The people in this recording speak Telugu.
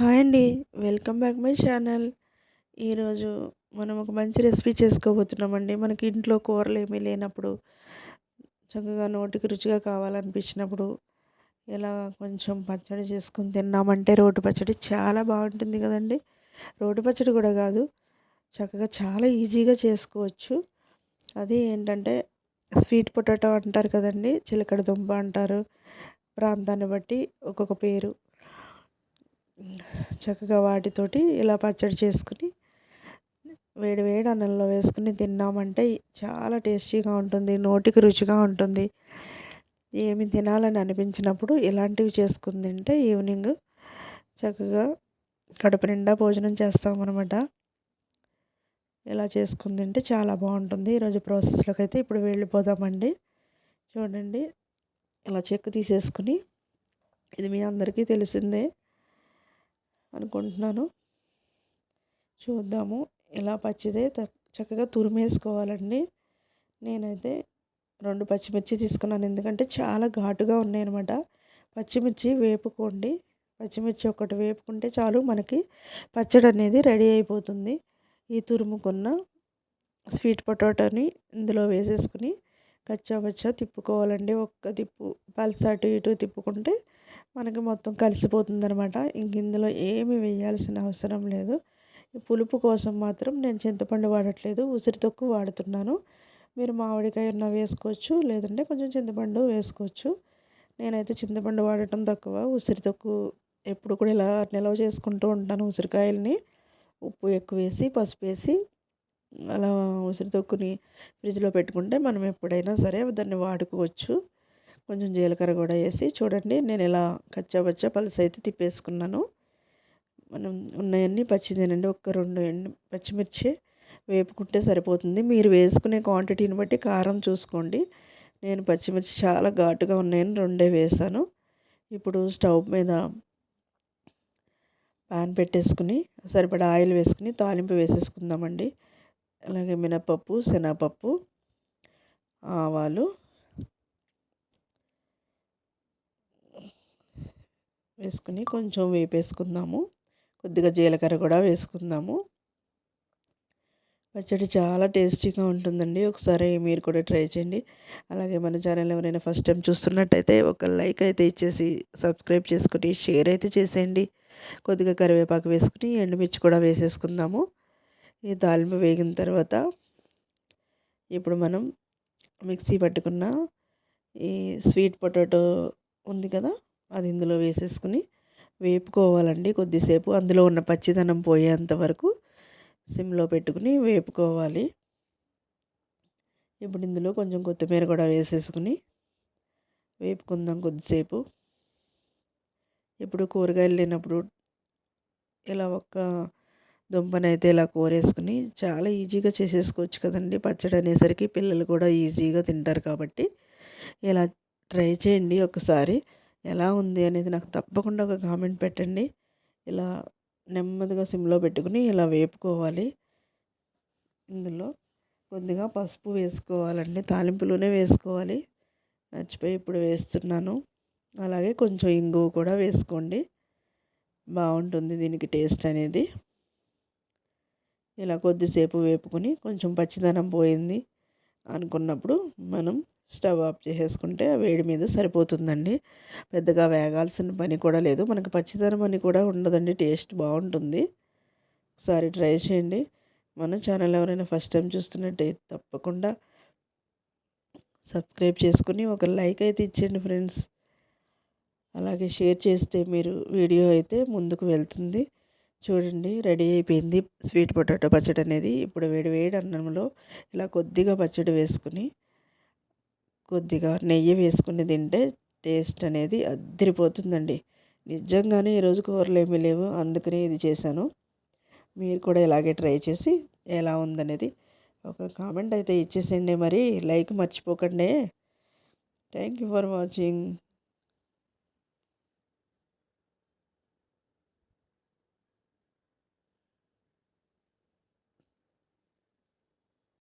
హాయ్ అండి. Welcome back my channel. ఈరోజు మనం ఒక మంచి రెసిపీ చేసుకోబోతున్నామండి. మనకి ఇంట్లో కూరలు ఏమీ లేనప్పుడు చక్కగా నోటికి రుచిగా కావాలనిపించినప్పుడు ఇలా కొంచెం పచ్చడి చేసుకుని తిన్నామంటే రోటి పచ్చడి చాలా బాగుంటుంది కదండి. రోటి పచ్చడి కూడా కాదు చక్కగా చాలా ఈజీగా చేసుకోవచ్చు. అది ఏంటంటే స్వీట్ పొటాటో అంటారు కదండి చిలకడ దుంప అంటారు. ప్రాంతాన్ని బట్టి ఒక్కొక్క పేరు. చక్కగా వాటితోటి ఇలా పచ్చడి చేసుకుని వేడి వేడి అన్నంలో వేసుకుని తిన్నామంటే చాలా టేస్టీగా ఉంటుంది నోటికి రుచిగా ఉంటుంది. ఏమి తినాలని అనిపించినప్పుడు ఇలాంటివి చేసుకుని తింటే ఈవినింగ్ చక్కగా కడుపు నిండా భోజనం చేస్తామన్నమాట. ఇలా చేసుకుని తింటే చాలా బాగుంటుంది. ఈరోజు ప్రాసెస్లోకి అయితే ఇప్పుడు వెళ్ళిపోదామండి. చూడండి ఇలా చెక్కు తీసేసుకుని ఇది మీ అందరికీ తెలిసిందే. అనుకుంటున్నాను. చూద్దాము ఇలా పచ్చిదే. చక్కగా తురిమేసుకోవాలండి. నేనైతే రెండు పచ్చిమిర్చి తీసుకున్నాను. ఎందుకంటే చాలా ఘాటుగా ఉన్నాయన్నమాట. పచ్చిమిర్చి వేపుకోండి. పచ్చిమిర్చి ఒకటి వేపుకుంటే చాలు మనకి పచ్చడి అనేది రెడీ అయిపోతుంది. ఈ తురుముకున్న స్వీట్ పొటాటోని ఇందులో వేసేసుకుని కచ్చా తిప్పుకోవాలండి. ఒక్క తిప్పు పల్స్ అటు ఇటు తిప్పుకుంటే మనకి మొత్తం కలిసిపోతుంది అనమాట ఇంక ఇందులో ఏమి వేయాల్సిన అవసరం లేదు. పులుపు కోసం మాత్రం నేను చింతపండు వాడట్లేదు. ఉసిరి తొక్కు వాడుతున్నాను. మీరు మామిడికాయ ఉన్న వేసుకోవచ్చు లేదంటే కొంచెం చింతపండు వేసుకోవచ్చు. నేనైతే చింతపండు వాడటం తక్కువ. ఉసిరి తొక్కు ఎప్పుడు కూడా ఇలా నిల్వ చేసుకుంటూ ఉంటాను ఉసిరికాయలని. ఉప్పు ఎక్కువ వేసి పసుపు వేసి అలా ఉసిరి తొక్కుని ఫ్రిడ్జ్లో పెట్టుకుంటే మనం ఎప్పుడైనా సరే దాన్ని వాడుకోవచ్చు. కొంచెం జీలకర్ర కూడా వేసి చూడండి నేను ఇలా కచ్చాబచ్చా పలుసు అయితే తిప్పేసుకున్నాను. మనం ఉన్నాయన్నీ పచ్చిదేనండి. ఒక్క రెండు ఎండు పచ్చిమిర్చి వేపుకుంటే సరిపోతుంది. మీరు వేసుకునే క్వాంటిటీని బట్టి కారం చూసుకోండి. నేను పచ్చిమిర్చి చాలా ఘాటుగా ఉన్నాయని రెండే వేసాను. ఇప్పుడు స్టవ్ మీద ప్యాన్ పెట్టేసుకుని సరిపడా ఆయిల్ వేసుకుని తాలింపు వేసేసుకుందామండి. అలాగే మినపప్పు శనగపప్పు ఆవాలు వేసుకుని కొంచెం వేపేసుకుందాము. కొద్దిగా జీలకర్ర కూడా వేసుకుందాము. పచ్చడి చాలా టేస్టీగా ఉంటుందండి. ఒకసారి మీరు కూడా ట్రై చేయండి. అలాగే మన ఛానల్ ఎవరైనా ఫస్ట్ టైం చూస్తున్నట్టయితే ఒక లైక్ అయితే ఇచ్చేసి సబ్స్క్రైబ్ చేసుకుని షేర్ అయితే చేసేయండి. కొద్దిగా కరివేపాకు వేసుకుని ఎండుమిర్చి కూడా వేసేసుకుందాము. ఈ తాలింపు వేగిన తర్వాత ఇప్పుడు మనం మిక్సీ పట్టుకున్న ఈ స్వీట్ పొటాటో ఉంది కదా అది ఇందులో వేసేసుకుని వేపుకోవాలండి కొద్దిసేపు. అందులో ఉన్న పచ్చిదనం పోయేంత వరకు సిమ్లో పెట్టుకుని వేపుకోవాలి. ఇప్పుడు ఇందులో కొంచెం కొత్తిమీర కూడా వేసేసుకుని వేపుకుందాం కొద్దిసేపు. ఇప్పుడు కూరగాయలు లేనప్పుడు ఇలా ఒక్క దుంపనైతే ఇలా కోరేసుకుని చాలా ఈజీగా చేసేసుకోవచ్చు కదండి. పచ్చడి అనేసరికి పిల్లలు కూడా ఈజీగా తింటారు కాబట్టి ఇలా ట్రై చేయండి ఒకసారి. ఎలా ఉంది అనేది నాకు తప్పకుండా ఒక కామెంట్ పెట్టండి. ఇలా నెమ్మదిగా సిమ్లో పెట్టుకుని ఇలా వేపుకోవాలి. ఇందులో కొద్దిగా పసుపు వేసుకోవాలండి. తాలింపులోనే వేసుకోవాలి. మర్చిపోయి ఇప్పుడు వేస్తున్నాను. అలాగే కొంచెం ఇంగువ కూడా వేసుకోండి. బాగుంటుంది దీనికి టేస్ట్ అనేది. ఇలా కొద్దిసేపు వేపుకొని కొంచెం పచ్చిదనం పోయింది అనుకున్నప్పుడు మనం స్టవ్ ఆఫ్ చేసేసుకుంటే వేడి మీద సరిపోతుందండి. పెద్దగా వేగాల్సిన పని కూడా లేదు. మనకు పచ్చిదనం అని కూడా ఉండదండి. టేస్ట్ బాగుంటుంది. ఒకసారి ట్రై చేయండి. మన ఛానల్ ఎవరైనా ఫస్ట్ టైం చూస్తున్నట్టయితే తప్పకుండా సబ్స్క్రైబ్ చేసుకుని ఒక లైక్ అయితే ఇచ్చేయండి ఫ్రెండ్స్. అలాగే షేర్ చేస్తే మీరు వీడియో అయితే ముందుకు వెళ్తుంది. చూడండి రెడీ అయిపోయింది. స్వీట్ పొటాటో పచ్చడి అనేది. ఇప్పుడు వేడి వేడి అన్నంలో ఇలా కొద్దిగా పచ్చడి వేసుకుని కొద్దిగా నెయ్యి వేసుకుని తింటే టేస్ట్ అనేది అద్దరిపోతుందండి నిజంగానే ఈరోజు కూరలు ఏమీ లేవు. అందుకనే ఇది చేశాను. మీరు కూడా ఇలాగే ట్రై చేసి ఎలా ఉందనేది ఒక కామెంట్ అయితే ఇచ్చేసేయండి మరి. లైక్ మర్చిపోకండి. Thank you for watching.